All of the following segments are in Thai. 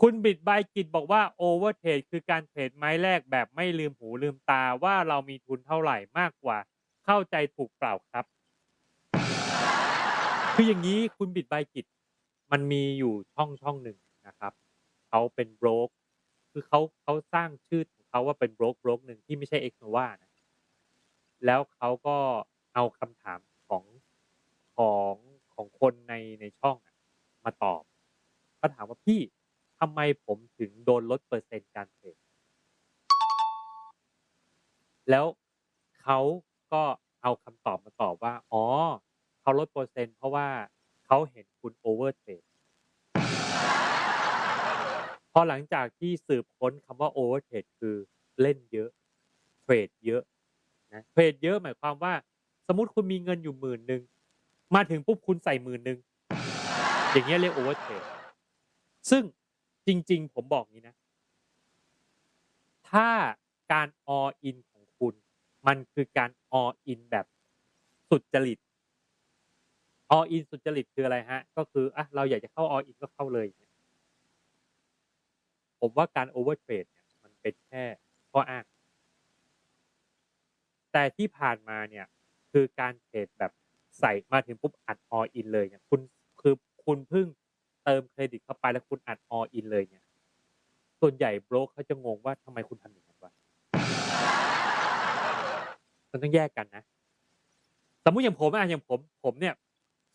คุณบิดใบกิจบอกว่าโอเวอร์เทรดคือการเทรดไม้แรกแบบไม่ลืมหูลืมตาว่าเรามีทุนเท่าไหร่มากกว่า เข้าใจถูกเปล่าครับ คืออย่างนี้คุณบิดใบกิจ มันมีอยู่ช่องช่องหนึ่งนะครับเขาเป็นโบรกคือเขาเขาสร้างชื่อของเขาว่าเป็นโบรกโบรกหนึ่งที่ไม่ใช่เอ็กโนวานะแล้วเขาก็เอาคำถามของของของคนในในช่องมาตอบก็ถามว่าพี่ ทำไมผมถึงโดนลดเปอร์เซ็นต์การเทรดแล้วเขาก็เอาคำตอบมาตอบว่า อ๋อเขาลดเปอร์เซ็นต์เพราะว่าเขาเห็นคุณโอเวอร์เทรดพอหลังจากที่สืบค้นคำว่าโอเวอร์เทรดคือเล่นเยอะเทรดเยอะนะเทรดเยอะหมายความว่า สมมติคุณมีเงินอยู่หมื่นหนึ่งมาถึงปุ๊บคุณใส่หมื่นหนึ่งอย่างเงี้ยเรียกโอเวอร์เทรดซึ่ง จริง ๆ ผมบอกงี้นะ ถ้าการ all in ของคุณ มันคือการ all in แบบสุดจริต all in สุดจริตคืออะไรฮะ ก็คืออะเราอยากจะเข้า all in ก็เข้าเลย ผมว่าการ over trade เนี่ยมันเป็นแค่ข้ออ้าง แต่ที่ผ่านมาเนี่ย คือการเทรดแบบใส่มาถึงปุ๊บอัด all in เลยเนี่ยคุณคือคุณเพิ่ง เติมเครดิตเข้าไปแล้วคุณอัด all in เลยเนี่ย ส่วนใหญ่โบรกเขาจะงงว่าทำไมคุณทำอย่างนั้นวะมันต้องแยกกันนะ สมมุติอย่างผมอะอย่างผม ผมเนี่ย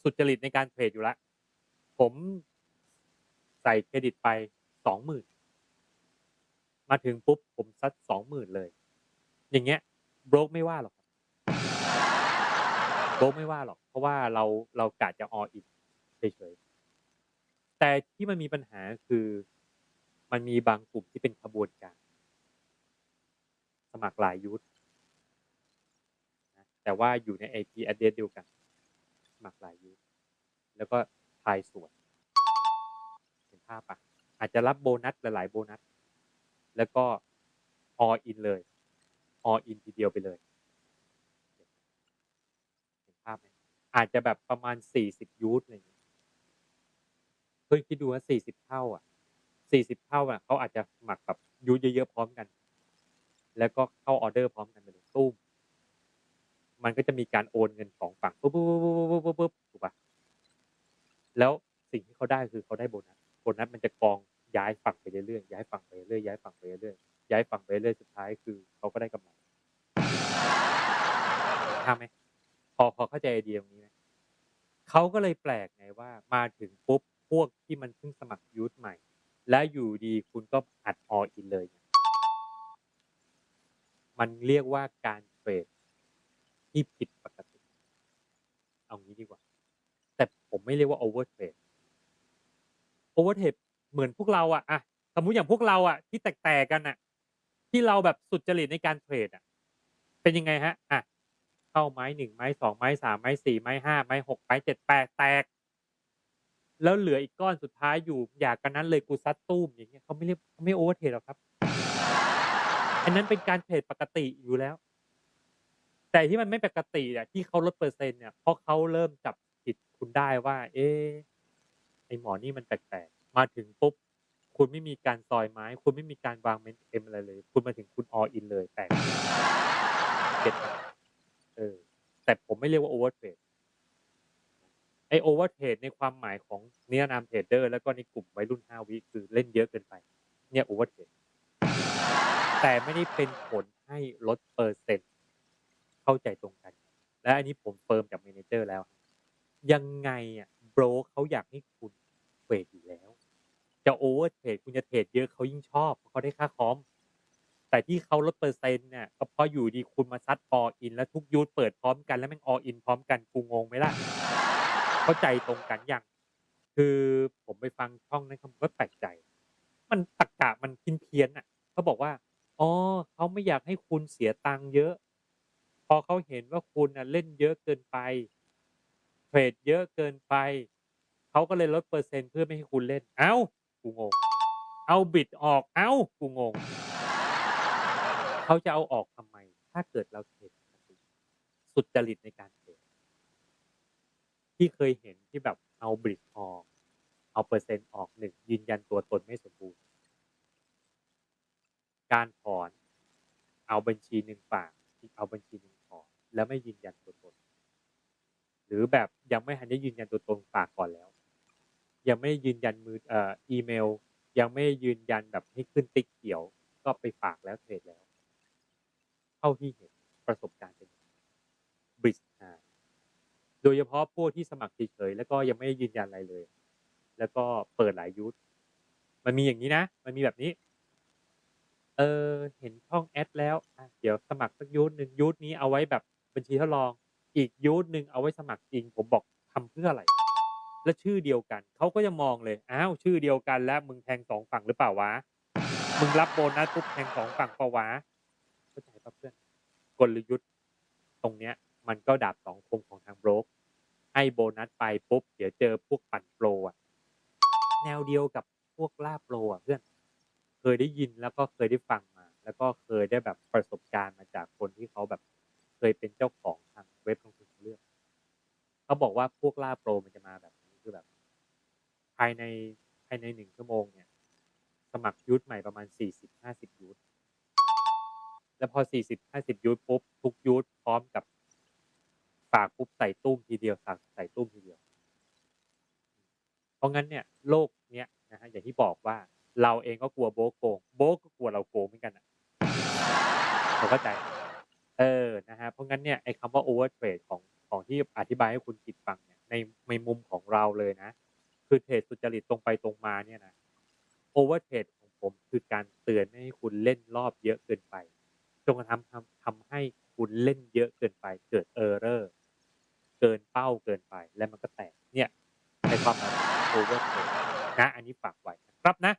สุจริตในการเทรดอยู่ล้วผมใส่เครดิตไปสองหมื่นมาถึงปุ๊บผมซัดสองหมื่นเลย อย่างเงี้ยโบรกไม่ว่าหรอกครับโบรกไม่ว่าหรอก เพราะว่าเราเรากะจะออินเฉยๆ แต่ที่มันมีปัญหาคือมันมีบางกลุ่มที่เป็นขบวนการ สมัครหลายยูทนะแต่ว่าอยู่ใน IP address เดียวกัน สมัครหลายยูทแล้วก็ทายส่วนเห็นภาพปะอาจจะรับโบนัสหลายๆโบนัส แล้วก็ all in เลย all in ทีเดียวไปเลยเห็นภาพไหมอาจจะแบบประมาณ 40 ยูทอะไรอย่างเงี้ย ยคิดดูว่า40เท่า อะ40เท่าอะเขาอาจจะสมัครแบบยูเยอะๆพร้อมกัน แล้วก็เข้าออเดอร์พร้อมกันไปเลยตุ้มมันก็จะมีการโอนเงินสองฝั่งปุ๊บปุ๊บปุ๊บปุ๊บปุ๊บปุ๊บถูกปะแล้วสิ่งที่เขาได้คือเขาได้โบนัสโบนัสมันจะกองย้ายฝั่งไปเรื่อยๆย้ายฝั่งไปเรื่อยๆย้ายฝั่งไปเรื่อยๆย้ายฝั่งไปเรื่อยสุดท้ายคือเขาก็ได้กำไรเห็นภาพไหมพอพอเข้าใจไอเดียตรงนี้ไหมเขาก็เลยแปลกไงว่ามาถึงปุ๊บ พวกที่มันเพิ่งสมัครยูทใหม่ และอยู่ดีคุณก็อัดอออินเลย มันเรียกว่าการเทรดที่ผิดปกติ เอางี้ดีกว่า แต่ผมไม่เรียกว่าโอเวอร์เทรดโอเวอร์เทรดเหมือนพวกเราอะอะสมมติอย่างพวกเราอะที่แตกๆกันอะที่เราแบบสุดจริตในการเทรดอะเป็นยังไงฮะอะเข้าไม้หนึ่งไม้สองไม้สามไม้สี่ไม้ห้าไม้หกไม้เจ็ดแปดแตก แล้วเหลืออีกก้อนสุดท้ายอยู่ อยากกันนั้นเลยกูซัดตุ้มอย่างเงี้ยเขาไม่เรียกเขาไม่โอเวอร์เทรดหรอกครับ อันนั้นเป็นการเทรดปกติอยู่แล้ว แต่ที่มันไม่ปกติอะที่เขาลดเปอร์เซ็นต์เนี่ยเพราะเขาเริ่มจับผิดคุณได้ว่า เอ๊ไอหมอนี่มันแปลกๆมาถึงปุ๊บคุณไม่มีการซอยไม้ คุณไม่มีการวางเมนเอ็มอะไรเลย คุณมาถึงคุณออินเลยแปลกเก็ตเออแต่ผมไม่เรียกว่าโอเวอร์เทรด ไอโอเวอร์เทรดในความหมายของนิรนามเทรดเดอร์ แล้วก็ในกลุ่มวัยรุ่นห้าวิคือเล่นเยอะเกินไป เนี่ยโอเวอร์เทรดแต่ไม่ได้เป็นผลให้ลดเปอร์เซ็นต์เข้าใจตรงกัน และอันนี้ผมเฟิร์มจากเมนเจอร์แล้ว ยังไงอะโบรเขาอยากให้คุณเทรดอยู่แล้ว จะโอเวอร์เทรดคุณจะเทรดเยอะเขายิ่งชอบเพราะเขาได้ค่าคอม แต่ที่เขาลดเปอร์เซ็นต์เนี่ยก็เพราะอยู่ดีคุณมาซัดออิน แล้วทุกยูทเปิดพร้อมกันแล้วแม่งออินพร้อมกันกูงงไหมล่ะ เข้าใจตรงกันอยังคือผมไปฟังช่องนั้นเขาก็แปลกใจ มันตรกกะมันพินเพี้ยนอะเขาบอกว่าอ๋อเขาไม่อยากให้คุณเสียตังค์เยอะ พอเขาเห็นว่าคุณน่ะเล่นเยอะเกินไปเทรดเยอะเกินไปเขาก็เลยลดเปอร์เซ็นต์เพื่อไม่ให้คุณเล่น เอ้ากูงง เอาบิดออก เอ้ากูงงเขาจะเอาออกทำไม ถ้าเกิดเราเทรดสุดจริตใน ที่เคยเห็นที่แบบเอาบริดออก เอาเปอร์เซ็นต์ออกหนึ่งยืนยันตัวตนไม่สมบูรณ์ การถอน เอาบัญชีหนึ่งฝากอีกเอาบัญชีหนึ่งถอนแล้วไม่ยืนยันตัวตน หรือแบบยังไม่หันได้ยืนยันตัวตนฝากก่อนแล้ว ยังไม่ยืนยันมือเอ่ออีเมล ยังไม่ยืนยันแบบให้ขึ้นติ๊กเขียว ก็ไปฝากแล้วเทรดแล้วเข้าที่เห็น โดยเฉพาะพวกที่สมัครเฉยๆแล้วก็ยังไม่ยืนยันอะไรเลย แล้วก็เปิดหลายยูทมันมีอย่างนี้นะ มันมีแบบนี้ เออเห็นช่องแอดแล้วเดี๋ยวสมัครสักยูทหนึ่งยูทนี้เอาไว้แบบบัญชีทดลอง อีกยูทหนึ่งเอาไว้สมัครจริง ผมบอกทำเพื่ออะไร และชื่อเดียวกัน เขาก็จะมองเลยอ้าวชื่อเดียวกัน แล้วมึงแทงสองฝั่งหรือเปล่าวะมึงรับโบนัสปุ๊บแทงสองฝั่งเปล่าวะเข้าใจปะเพื่อนกลยุทธ์ตรงเนี้ย มันก็ดาบสองคมของทางโบรกให้โบนัสไปปุ๊บเดี๋ยวเจอพวกปั่นโปรอะแนวเดียวกับพวกล่าโปรอะเพื่อนเคยได้ยินแล้วก็เคยได้ฟังมา แล้วก็เคยได้แบบประสบการณ์มาจากคนที่เขาแบบเคยเป็นเจ้าของทางเว็บลงทุนเรื่องเขาบอกว่าพวกล่าโปรมันจะมาแบบนี้คือแบบ ภายในภายในหนึ่งชั่วโมงเนี่ย สมัครยูทใหม่ประมาณสี่สิบห้าสิบยูทแล้วพอสี่สิบห้าสิบยูทปุ๊บทุกยูทพร้อมกับ ฝากปุ๊บใส่ตุ้มทีเดียวสั่งใส่ตุ้มทีเดียว เพราะงั้นเนี่ยโลกเนี้ยนะฮะอย่างที่บอกว่า เราเองก็กลัวโบกโกง โบกก็กลัวเราโกงเหมือนกันอะเข้าใจ เออนะฮะเพราะงั้นเนี่ยไอ้คำว่าโอเวอร์เทรดของของที่อธิบายให้คุณคิดฟังเนี่ยในในมุมของเราเลยนะ คือเทรดสุจริตตรงไปตรงมาเนี่ยนะโอเวอร์เทรดของผมคือการเตือนให้คุณเล่นรอบเยอะเกินไปจนกระทั่งทำทำให้คุณเล่นเยอะเกินไปเกิดเออร์เรอร์ เกินเป้าเกินไปแล้วมันก็แตกเนี่ยในความหมายโอเวอร์เทรดนะ อันนี้ฝากไว้ครับนะ